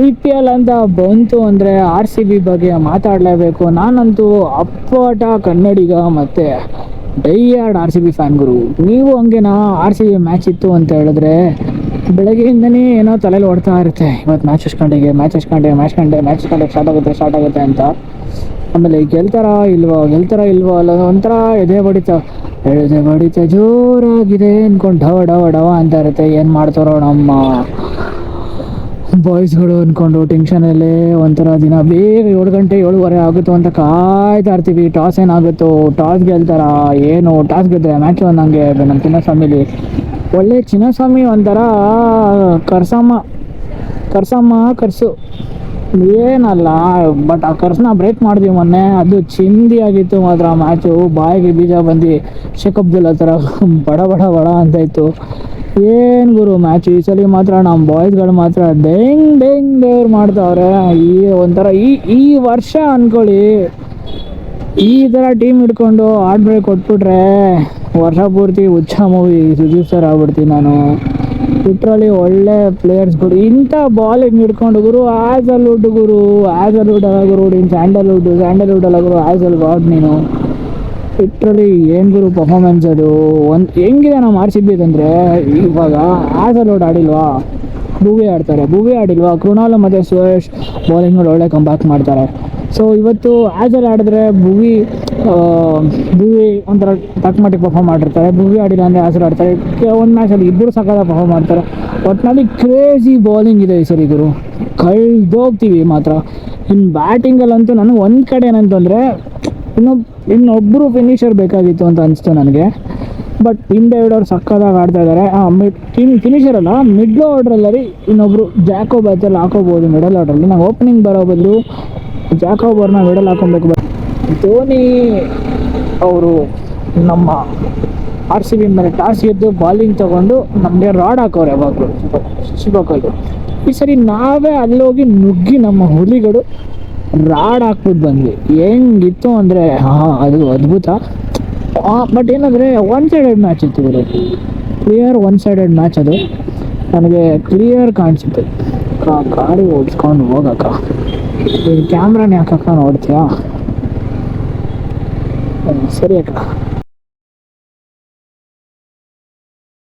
I P L ಅಂತ ಬಂತು ಅಂದರೆ ಆರ್ ಸಿ ಬಿ ಬಗ್ಗೆ ಮಾತಾಡಲೇಬೇಕು. ನಾನಂತೂ ಅಪ್ಪಟ ಕನ್ನಡಿಗ ಮತ್ತು diehard R C B fan ಗುರು. ನೀವು ಹಂಗೇನಾ ಆರ್ ಸಿ ಬಿ ಮ್ಯಾಚ್ ಇತ್ತು ಅಂತ ಹೇಳಿದ್ರೆ ಬೆಳಗ್ಗೆಯಿಂದನೇ ಏನೋ ತಲೆಯಲ್ಲಿ ಓಡ್ತಾ ಇರುತ್ತೆ. ಇವತ್ತು ಮ್ಯಾಚ್ ಹಚ್ಕೊಂಡಿಗೆ ಮ್ಯಾಚ್ ಹಚ್ಕೊಂಡೆ ಮ್ಯಾಚ್ ಕಂಡೆ ಮ್ಯಾಚ್ ಕಂಡೆ ಸ್ಟಾರ್ಟ್ ಆಗುತ್ತೆ ಸ್ಟಾರ್ಟ್ ಆಗುತ್ತೆ ಅಂತ. ಆಮೇಲೆ ಗೆಲ್ತಾರ ಇಲ್ವೋ ಗೆಲ್ತಾರ ಇಲ್ವೋ ಅಲ್ಲ ಒಂಥರ ಎದೆ ಬಡಿತ ಎದೆ ಬಡಿತ ಜೋರಾಗಿದೆ ಅಂದ್ಕೊಂಡು ಡವ ಡವ ಡವ ಅಂತ ಇರುತ್ತೆ. ಏನು ಮಾಡ್ತಾರೋ ನಮ್ಮ ಬಾಯ್ಸ್ಗಳು ಅಂದ್ಕೊಂಡು ಟೆನ್ಷನಲ್ಲೇ ಒಂಥರ ದಿನ ಬೇಗ ಏಳು ಗಂಟೆ, ಏಳುವರೆ ಆಗುತ್ತೋ ಅಂತ ಕಾಯ್ತಾ ಇರ್ತೀವಿ. ಟಾಸ್ ಏನಾಗುತ್ತೋ, ಟಾಸ್ ಗೆಲ್ತಾರ, ಏನು, ಟಾಸ್ ಗೆದ್ದರೆ ಮ್ಯಾಚ್ ಬಂದಂಗೆ ನಮ್ಮ ಚಿನ್ನಸ್ವಾಮಿಲಿ. ಒಳ್ಳೆ ಚಿನ್ನಸ್ವಾಮಿ ಒಂಥರ ಕರ್ಸಮ್ಮ ಕರ್ಸಮ್ಮ ಕರ್ಸು. ಏನಲ್ಲ ಬಟ್ ಆ ಕರ್ಸನ್ನ ಬ್ರೇಕ್ ಮಾಡಿದ್ವಿ ಮೊನ್ನೆ. ಅದು ಚಿಂದಿ ಆಗಿತ್ತು ಮಾತ್ರ ಮ್ಯಾಚು ಬಾಯಿಗೆ ಬೀಜ ಬಂದು ಶೇಖ್ ಅಬ್ದುಲ್ಲಾ ಥರ ಬಡ ಬಡ ಬಡ ಅಂತ ಇತ್ತು. ಏನು ಗುರು ಮ್ಯಾಚ್ ಈ ಸಲ ಮಾತ್ರ ನಮ್ಮ ಬಾಯ್ಸ್ಗಳು ಮಾತ್ರ ಡೆಂಗ್ ಡೆಂಗ್ ದೇವ್ರು ಮಾಡ್ತಾವ್ರೆ. ಈ ಒಂಥರ ಈ ಈ ವರ್ಷ ಅನ್ಕೊಳ್ಳಿ. ಈ ಥರ ಟೀಮ್ ಹಿಡ್ಕೊಂಡು ಆಡ್ಬ್ರೇಕ್ ಕೊಟ್ಬಿಟ್ರೆ ವರ್ಷ ಪೂರ್ತಿ ಹುಚ್ಚ ಮೂವಿ ಸುದೀಪ್ ಸರ್ ಆಗ್ಬಿಡ್ತೀನಿ ನಾನು. ಟ್ವಿಟ್ರಲ್ಲಿ ಒಳ್ಳೆ ಪ್ಲೇಯರ್ಸ್ಗಳು ಇಂಥ ಬಾಲಿಂಗ್ ಹಿಡ್ಕೊಂಡು ಗುರು ಆ್ಯಸಲ್ವುಡ್ ಗುರು ಆ್ಯಸಲ್ವುಡ್ ಅಲ್ಲ ಗುರು, ನೀನು ಸ್ಯಾಂಡಲ್ವುಡ್ ಸ್ಯಾಂಡಲ್ವುಡ್ ಅಲ್ಲ ಗುರು ಆಸಲ್ ಗಾಡ್ ನೀನು. ಲಿಟ್ರಲಿ ಏನು ಗುರು ಪರ್ಫಾರ್ಮೆನ್ಸ್ ಅದು? ಒಂದು ಹೆಂಗಿದೆ ಬಿ ಅಂದರೆ ಇವಾಗ ಆ್ಯಸಲ್ವುಡ್ ಆಡಿಲ್ವಾ? ಭೂವಿ ಆಡ್ತಾರೆ. ಭೂವಿ ಆಡಿಲ್ವಾ? ಕೃಣಾಲ್ ಮತ್ತು ಸುರೇಶ್ ಬೌಲಿಂಗ್ಗಳು ಒಳ್ಳೆ ಕಂಬ್ಯಾಕ್ ಮಾಡ್ತಾರೆ. ಸೊ ಇವತ್ತು ಆ್ಯಸಲ್ಲಿ ಆಡಿದ್ರೆ ಭೂವಿ ಭೂವಿ ಒಂಥರ ತಕ್ಕ ಮಟ್ಟಿಗೆ ಪರ್ಫಾರ್ಮ್ ಮಾಡಿರ್ತಾರೆ. ಭೂವಿ ಆಡಿಲ್ಲ ಅಂದರೆ ಆಸಲ್ ಆಡ್ತಾರೆ. ಒಂದು ಮ್ಯಾಚಲ್ಲಿ ಇಬ್ಬರು ಸಕಾಲ ಪರ್ಫಾರ್ಮ್ ಮಾಡ್ತಾರೆ. ಒಟ್ಟಿನಲ್ಲಿ ಕ್ರೇಜಿ ಬೌಲಿಂಗ್ ಇದೆ ಸರ್ ಗುರು. ಕಳ್ದೋಗ್ತೀವಿ ಮಾತ್ರ. ಇನ್ನು ಬ್ಯಾಟಿಂಗಲ್ಲಂತೂ ನನಗೆ ಒಂದು ಕಡೆ ಏನಂತಂದರೆ ಇನ್ನೊಬ್ ಇನ್ನೊಬ್ಬರು ಫಿನಿಷರ್ ಬೇಕಾಗಿತ್ತು ಅಂತ ಅನಿಸ್ತು ನನಗೆ. ಬಟ್ ಹಿಂದೆ ಅವ್ರು ಸಕ್ಕದಾಗಿ ಆಡ್ತಾ ಇದ್ದಾರೆ ಮಿಡ್ ಟೀಮ್ ಫಿನಿಷರ್ ಅಲ್ಲ ಮಿಡ್ಲ್ ಆರ್ಡ್ರಲ್ಲಿ ಇನ್ನೊಬ್ರು ಜಾಕೋ ಬ್ಯಾಚಲ್ಲಿ ಹಾಕೋಬೋದು ಮಿಡಲ್ ಆರ್ಡ್ರಲ್ಲಿ ನಾವು ಓಪನಿಂಗ್ ಬರೋ ಬದಲು ಜಾಕೋ ಬರ್ನ ಮಿಡಲ್ ಹಾಕೊಬೇಕು ಧೋನಿ ಅವರು ನಮ್ಮ ಆರ್ ಸಿ ಬಿ ಮೇಲೆ ಟಾಸ್ ಗೆದ್ದು ಬಾಲಿಂಗ್ ತಗೊಂಡು ನಮಗೆ ರಾಡ್ ಹಾಕೋರು ಯಾವಾಗಲೂ. ಶಿವಕಲ್ಲು ಈ ಸರಿ ನಾವೇ ಅಲ್ಲೋಗಿ ನುಗ್ಗಿ ನಮ್ಮ ಹುಲಿಗಳು ರಾಡ್ ಹಾಕ್ಬಿಟ್ಟು ಬಂದ್ವಿ. ಹೆಂಗಿತ್ತು ಅಂದರೆ, ಹಾಂ, ಅದು ಅದ್ಭುತ. ಬಟ್ ಏನಂದರೆ ಒನ್ ಸೈಡೆಡ್ ಮ್ಯಾಚ್ ಇತ್ತು ಗುರು. ಕ್ಲಿಯರ್ ಒನ್ ಸೈಡೆಡ್ ಮ್ಯಾಚ್ ಅದು. ನನಗೆ ಕ್ಲಿಯರ್ ಕಾಣಿಸುತ್ತೆ. ಗಾಡಿ ಓಡಿಸ್ಕೊಂಡು ಹೋಗಕ್ಕ. ಕ್ಯಾಮ್ರಾನ ಯಾಕಕ್ಕ ನೋಡ್ತೀಯಾ? ಸರಿ ಅಕ್ಕ.